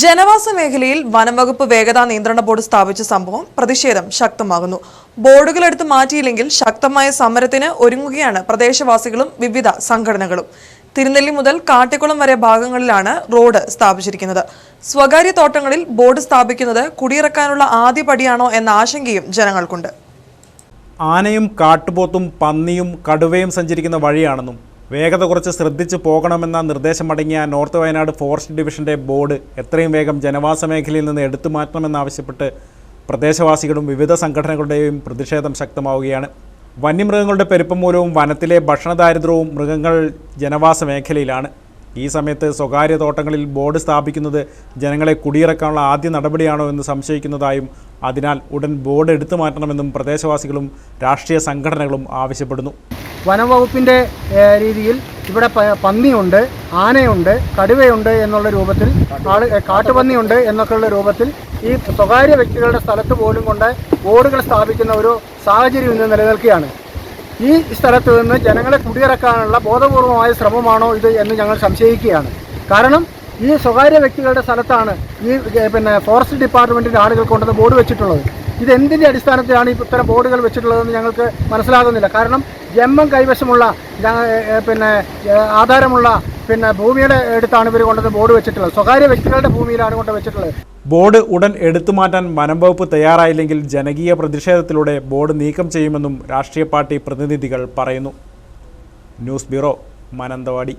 ജനവാസ മേഖലയിൽ വനംവകുപ്പ് വേഗതാ നിയന്ത്രണ ബോർഡ് സ്ഥാപിച്ച സംഭവം പ്രതിഷേധം ശക്തമാകുന്നു. ബോർഡുകൾ എടുത്ത് മാറ്റിയില്ലെങ്കിൽ ശക്തമായ സമരത്തിന് ഒരുങ്ങുകയാണ് പ്രദേശവാസികളും വിവിധ സംഘടനകളും. തിരുനെല്ലി മുതൽ കാട്ടിക്കുളം വരെ ഭാഗങ്ങളിലാണ് റോഡ് സ്ഥാപിച്ചിരിക്കുന്നത്. സ്വകാര്യ തോട്ടങ്ങളിൽ ബോർഡ് സ്ഥാപിക്കുന്നത് കുടിയിറക്കാനുള്ള ആദ്യ പടിയാണോ എന്ന ആശങ്കയും ജനങ്ങൾക്കുണ്ട്. ആനയും കാട്ടുപോത്തും പന്നിയും കടുവയും സഞ്ചരിക്കുന്ന വഴിയാണെന്നും വേഗത കുറച്ച് ശ്രദ്ധിച്ച് പോകണമെന്ന നിർദ്ദേശം അടങ്ങിയ നോർത്ത് വയനാട് ഫോറസ്റ്റ് ഡിവിഷന്റെ ബോർഡ് എത്രയും വേഗം ജനവാസ മേഖലയിൽ നിന്ന് എടുത്തു മാറ്റണമെന്നാവശ്യപ്പെട്ട് പ്രദേശവാസികളും വിവിധ സംഘടനകളുടെയും പ്രതിഷേധം ശക്തമാവുകയാണ്. വന്യമൃഗങ്ങളുടെ പെരുപ്പം മൂലവും വനത്തിലെ ഭക്ഷണദാരിദ്ര്യവും മൃഗങ്ങൾ ജനവാസ മേഖലയിലാണ്. ഈ സമയത്ത് സ്വകാര്യ തോട്ടങ്ങളിൽ ബോർഡ് സ്ഥാപിക്കുന്നത് ജനങ്ങളെ കുടിയിറക്കാനുള്ള ആദ്യ നടപടിയാണോ എന്ന് സംശയിക്കുന്നതായും അതിനാൽ ഉടൻ ബോർഡ് എടുത്തു മാറ്റണമെന്നും പ്രദേശവാസികളും രാഷ്ട്രീയ സംഘടനകളും ആവശ്യപ്പെടുന്നു. വനം വകുപ്പിന്റെ ഏഹ്, രീതിയിൽ ഇവിടെ പന്നിയുണ്ട് ആനയുണ്ട് കടുവയുണ്ട് എന്നുള്ള രൂപത്തിൽ ആൾ കാട്ടുപന്നിയുണ്ട് എന്നൊക്കെയുള്ള രൂപത്തിൽ ഈ സ്വകാര്യ വ്യക്തികളുടെ സ്ഥലത്ത് പോലും കൊണ്ട് ബോർഡുകൾ സ്ഥാപിക്കുന്ന ഒരു സാഹചര്യം ഇന്ന് നിലനിൽക്കുകയാണ്. ഈ സ്ഥലത്ത് നിന്ന് ജനങ്ങളെ കുടിയിറക്കാനുള്ള ബോധപൂർവമായ ശ്രമമാണോ ഇത് എന്ന് ഞങ്ങൾ സംശയിക്കുകയാണ്. കാരണം ഈ സ്വകാര്യ വ്യക്തികളുടെ സ്ഥലത്താണ് ഈ പിന്നെ ഫോറസ്റ്റ് ഡിപ്പാർട്ട്മെന്റിന്റെ ആളുകൾ കൊണ്ടുവന്ന് ബോർഡ് വെച്ചിട്ടുള്ളത്. ഇത് എന്തിന്റെ അടിസ്ഥാനത്തിലാണ് ഇത്തരം ബോർഡുകൾ വെച്ചിട്ടുള്ളതെന്ന് ഞങ്ങൾക്ക് മനസ്സിലാകുന്നില്ല. കാരണം ജന്മം കൈവശമുള്ള പിന്നെ ആധാരമുള്ള പിന്നെ ഭൂമിയുടെ അടുത്താണ് ഇവർ കൊണ്ടുവന്ന് ബോർഡ് വെച്ചിട്ടുള്ളത്. സ്വകാര്യ വ്യക്തികളുടെ ഭൂമിയിലാണ് കൊണ്ട് വെച്ചിട്ടുള്ളത്. ബോർഡ് ഉടൻ എടുത്തു മാറ്റാൻ വനംവകുപ്പ് തയ്യാറായില്ലെങ്കിൽ ജനകീയ പ്രതിഷേധത്തിലൂടെ ബോർഡ് നീക്കം ചെയ്യുമെന്നും രാഷ്ട്രീയ പാർട്ടി പ്രതിനിധികൾ പറയുന്നു. News bureau Mananthavady.